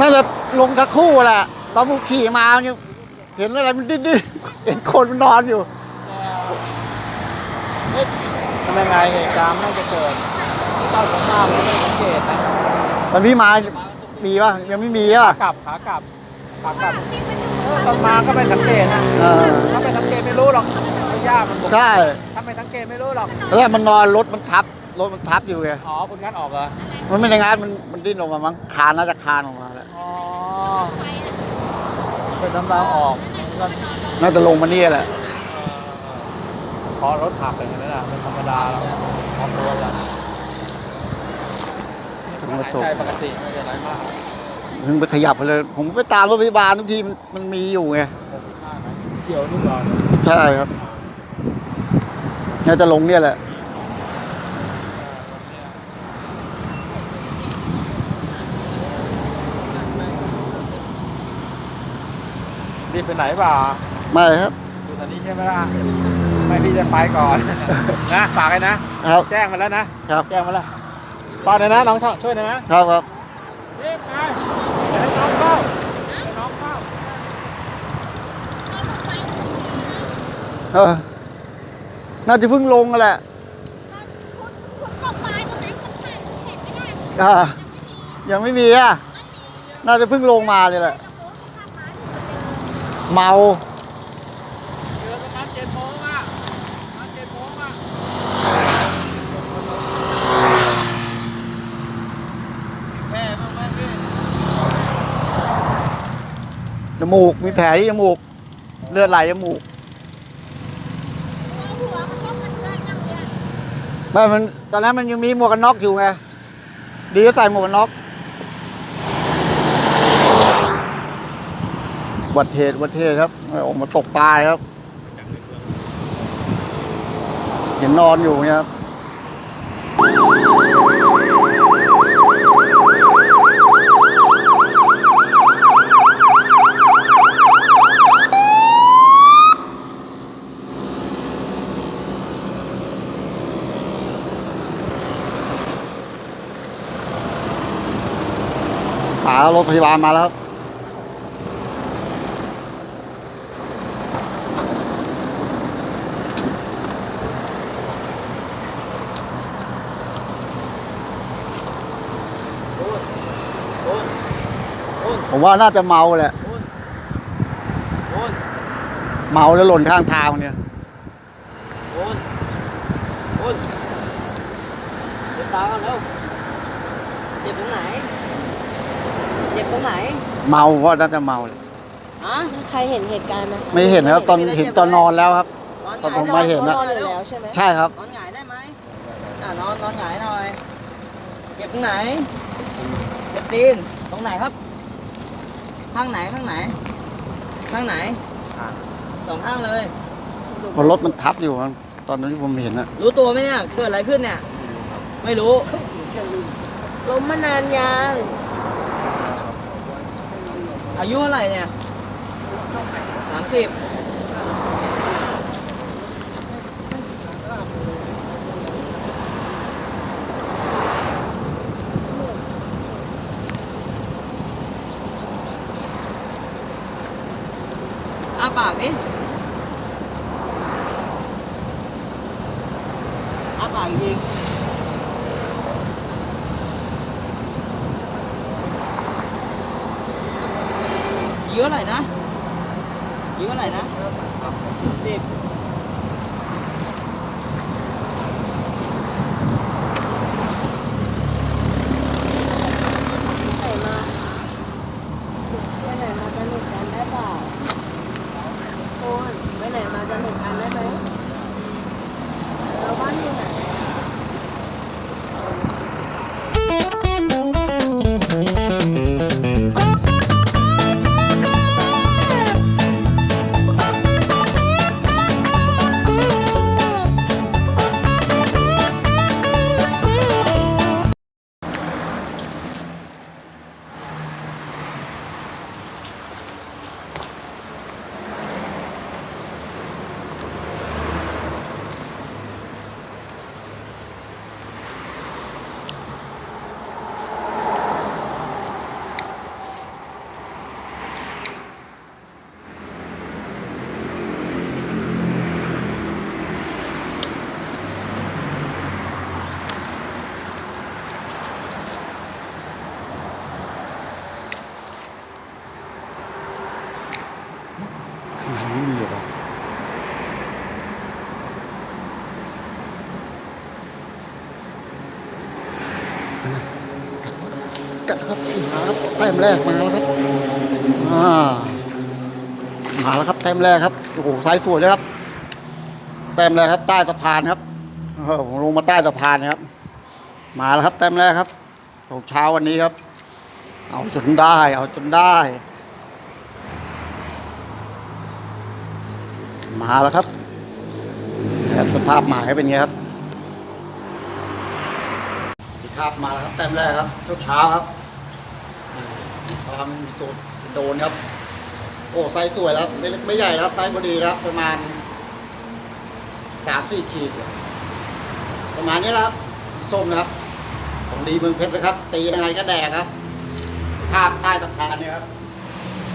น่าจะลงตะคู่แหละตอนผมขี่มาเนี่ยเห็นอะไรมันดิ้นดิ้นเห็นคนมันนอนอยู่เอ๊ะทำยังไงเหตุการณ์น่าจะเกิดที่ต้นสงครามไม่ได้สังเกตนะตอนพี่มา มีป่ะ ยังไม่มีป่ะขากลับขากลับขากลับเออตอนมาก็ไม่สังเกตนะเออ ถ้าไม่สังเกตไม่รู้หรอกไม่ยากมันบอกใช่ ถ้าไม่สังเกตไม่รู้หรอก แล้วมันนอนรถมันทับ รถมันทับอยู่ไงอ๋อคุณงัดออกเหรอมันไม่ได้งานมันมันดิ้นออกมามั้งคานน่าจะคานออกมาแล้วอ๋อเป็นน้ำลายออกก็น่าจะลงมานี่แหละเออพอรถหักอย่างนั้นแหละเป็นธรรมดาแล้วออกตัวแล้วถึงหามายจบใจปกติไม่เป็นไรมากถึงไปขยับไปเลย ผมไปตามรถพยาบาลทุกทีมันมันมีอยู่ไงเขียวนี่ก่อนใช่ครับน่าจะลงเนี่ยแหละ รีบไปไหนเปล่าไม่ครับอยู่ตอนนี้ใช่ไหมล่ะไม่พี่จะไปก่อน นะฝากเลยนะครับ แจ้งมาแล้วนะครับ แจ้งมาแล้วฝากหน่อยนะน้องช่วยหน่อยนะครับครับรีบไปอย่าให้น้องเข้าให้น้องเข้าเออน่าจะเพิ่งลงกันแหละคุณตกปลาตรงนั้นคนถ่ายเห็นไม่ได้อ่ายังไม่มีอะน่าจะเพิ่งลงมาเลยแหละ เมาเจอประมาณเจ็ดโมงอะประมาณเจ็ดโมงอะแม่บ้างไหมพี่จมูก มีแผลที่จมูก เลือดไหลจมูกหัวมันต้องมันเกินอย่างเดียวไม่มันตอนนั้นมันยังมีหมวกกันน็อกอยู่ไง ดีก็ใส่หมวกกันน็อก อุบัติเหตุอุบัติเหตุครับออกมาตกปลายครับ เห็นนอนอยู่เนี่ยครับป่ารถพยาบาลมาแล้วครับ ผมว่าน่าจะเมาแหละ เมาแล้วหล่นข้างทางเนี่ยโอนโอนเจ็บตากันแล้วเจ็บตรงไหน เจ็บตรงไหน เมาเพราะน่าจะเมาเลยฮะใครเห็นเหตุการณ์นะไม่เห็นครับตอนเห็นตอนนอนแล้วครับ ตอนผมมาเห็นนะ นอนอยู่แล้วใช่ไหมใช่ครับ นอนหงายได้ไหมอ่านอนนอนหงายหน่อย เจ็บตรงไหน เจ็บตีน ตรงไหนครับ ข้างไหนข้างไหน ข้างไหนสองข้างเลยเพราะรถมันทับอยู่ครับตอนนั้นที่ผมเห็นนะรู้ตัวไหมเนี่ยเกิดอะไรขึ้นเนี่ย ไม่รู้ล้มมานานยังอายุเท่าไหร่เนี่ยสามสิบ อ้าป ครับมาครับแต้มแรกมาแล้วครับอ่ามาแล้วครับแต้มแรกครับโอ้โหสายสวยเลยครับแต้มแรกครับใต้สะพานครับเออผมลงมาใต้สะพานนะครับ มาแล้วครับแต้มแรกครับของเช้าวันนี้ครับ เอาจนได้ เอาจนได้ มาแล้วครับแบบสภาพหมายเป็นไงครับครับมาแล้วครับเต็มแรกครับเช้าเช้าครับ ทำมีตัวโดนครับ โอ้ไซส์สวยแล้วไม่ไม่ใหญ่แล้วไซส์พอดีแล้ว ประมาณสามสี่ขีด ประมาณนี้แล้วครับส้มนะครับ ของดีเมืองเพชรนะครับ ตียังไงก็แดกครับภาพใต้สะพานเนี่ยครับ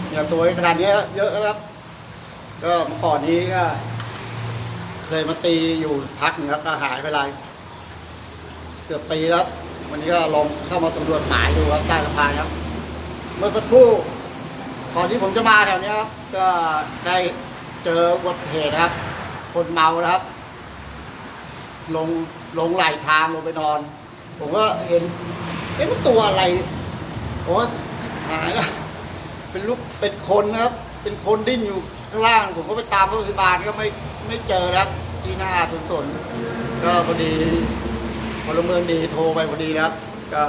เนี่ยตัวขนาดนี้เยอะครับ ก็เมื่อก่อนนี้ก็ เคยมาตีอยู่พักนึงครับก็หายไปเลยเกือบปีแล้ว วันนี้ก็ลองเข้ามาสำรวจหมายดูครับใต้สะพานครับ มื่อสักครู่ก่อนที่ผมจะมาแถวนี้ครับ ก็ได้เจออุบัติเหตุครับ คนเมานะครับ ลงลงไหลทางลงไปนอน ผมก็เห็นเอ๊ะมันตัวอะไรโอ้หายแล้วเป็นลูกเป็นคนนะครับ เป็นคนดิ้นอยู่ข้างล่าง ผมก็ไปตามรถพยาบาลก็ไม่ไม่เจอครับ ที่หน้าสนสนก็พอดีพลเมืองดีโทรไปพอดีครับ ก็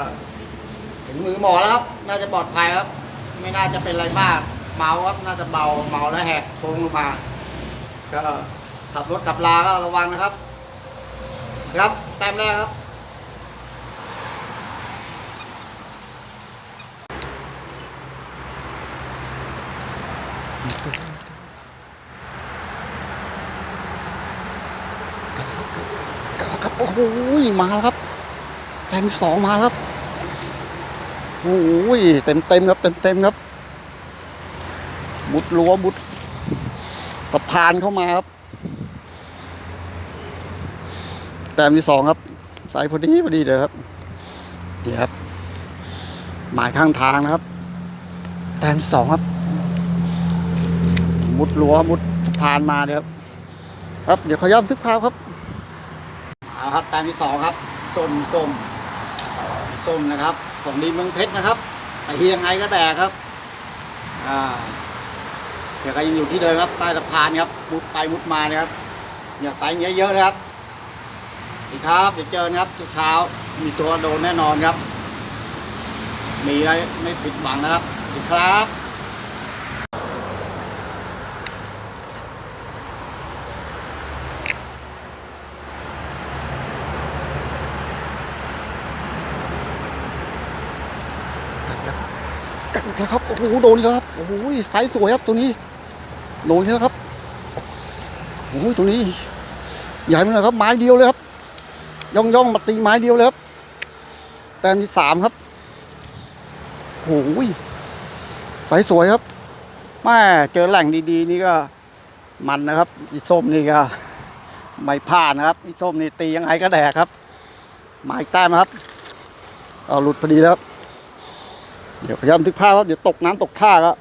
ถึงมือหมอแล้วครับ น่าจะปลอดภัยครับ ไม่น่าจะเป็นอะไรมาก เมาครับ น่าจะเบาเมาแล้วแหกโค้งลงมาก็ขับรถขับลาก็ระวังนะครับ ครับแต้มแรกครับกันแล้วครับ โอ้โหมาแล้วครับแต้มที่สองมาแล้วครับ โอ้โหเต็มเต็มๆครับเต็มเต็มๆครับมุดรั้วมุดสะพานเข้ามาครับ แต้มที่สองครับใสายพอดีพอดีเลยครับเดี๋ยวครับ หมายข้างทางนะครับ แต้มสองครับ มุดรั้วมุดสะพานมาเนี่ยครับ ครับเดี๋ยวขอย้ำทึกภาพครับเอาครับแต้มที่สองครับส้มส้มส้มนะครับ ของดีเมืองเพชรนะครับ แต่เฮียงไงก็แดกครับ อ่าเดี๋ยวก็ยังอยู่ที่เดิมครับใต้สะพานครับมุดไปมุดมาเนี่ยครับเนี่ยไซส์เงี้ยเยอะนะครับอีกครับเดี๋ยวเจอนะครับเช้ามีตัวโดนแน่นอนครับ มีอะไรไม่ผิดหวังนะครับอีกครับ กัดแล้วกัดอีกแล้ว ครับ โอ้โห โดนแล้วครับ โอ้โหไซส์สวยครับตัวนี้ โดนแล้วครับ โอ้โห ตัวนี้ ใหญ่มากครับ ไม้เดียวเลยครับ ย่องย่องมาตีไม้เดียวเลยครับ แต้มที่สามครับ โอ้โหไซส์สวยครับแม่เจอแหล่งดีๆ นี่ก็มันนะครับ อีส้มนี่ก็ไม่พลาดนะครับ อีส้มนี่ตียังไงก็แดกครับ หมายแต้มครับ เอาหลุดพอดีแล้ว เดี๋ยวพยายามทึกภาพครับ เดี๋ยวตกน้ำตกท่าครับ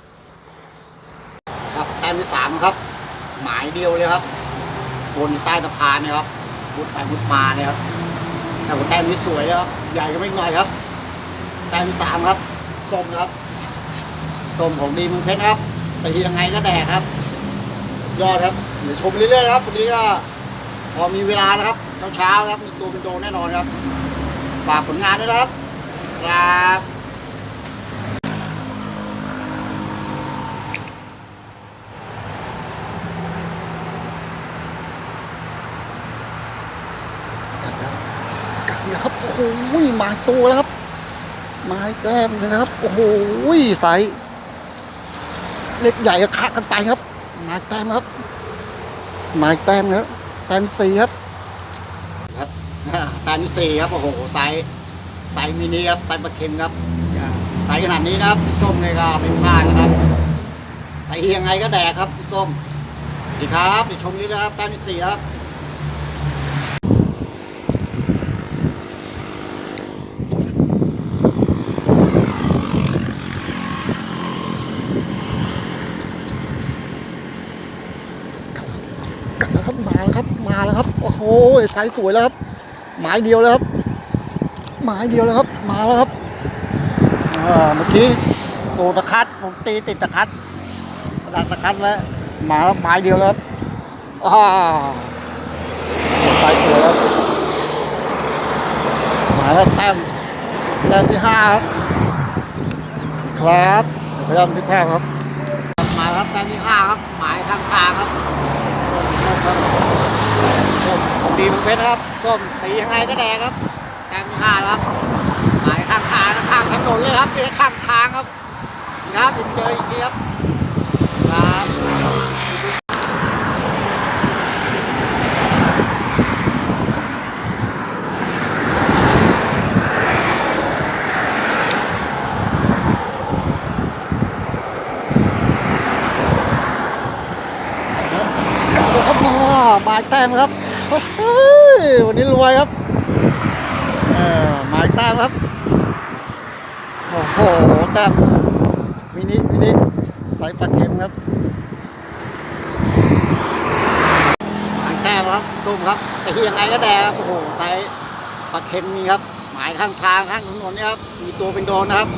ครับแต้มที่สามครับ หมายเดียวเลยครับบนใต้สะพานเนะครับมุดไปมุดมาเนี่ยครับแต่ว่าแต้มนี้สวยนะครับใหญ่ก็ไม่น่อยครับ แต้มที่สามครับส้มครับส้มของดีมืองเพชรครับ แต่ทียังไงก็แดกครับ ยอดครับเดี๋ยวชมเรื่อยๆครับวันนี้ก็พอมีเวลานะครับเช้าๆนะครับมีตัวเป็นโดแน่นอนครับฝากผลงานด้วยนะครับครับ กัดแล้วครับ โอ้โหมาตัวแล้วครับไม้แก้มเลยนะครับ โอ้โหใสเล็กใหญ่คะกันไปครับไม้แต้มครับไม้แต้มครับแต้มสี่ครับครับแต้มสี่ครับโอ้โหไซส์ไซส์มินิครับไซส์ปลาเค็มครับอ่าไซส์ขนาดนี้นะครับส้มเลยก็ไม่พลาดนะครับแต่ยังไงก็แดกครับส้มดีครับเดี๋ยวชมนี้นะครับแต้มสี่ครับ กัดแล้วครับมาแล้วครับ มาแล้วครับ โอ้โหไซส์สวยแล้วครับ หมายเดียวแล้วครับ หมายเดียวแล้วครับ มาแล้วครับเมื่อกี้ตูตะคัดผมตีติดตะคัดดักตะคัดไว้วมาแล้วไม้เดียวแล้วครับอ้าสายสวยครับมาแล้วแต้มแต้มที่ห้าครับครับพยายามที่แพ้ครับ มาครับแต้มที่ห้าครับ หมายข้างทางครับ ครับส้มของดีเมืองเพชรครับ ส้มตียังไงก็แดงครับแต้มที่ห้าครับหายข้างทางข้างถนนเลยครับเป็นข้างทางครับ ครับเจออีกทีครับครับกลับเลยครับ มาหมายแต้มครับวันนี้รวยครับเออหมายแต้มครับโอ้โหแต้มมินิมินิใส่ปลาเค็มครับหมายแต้มครับส้มครับแต่ที่ยังไงก็แดงครับโอ้โหใส่ปลาเค็มนี่ครับหมายข้างทางข้างถนนนี่ครับมีตัวเป็นโดนนะครับ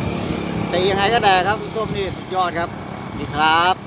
แต่ยังไงก็แดงครับส้มนี่สุดยอดครับดีครับ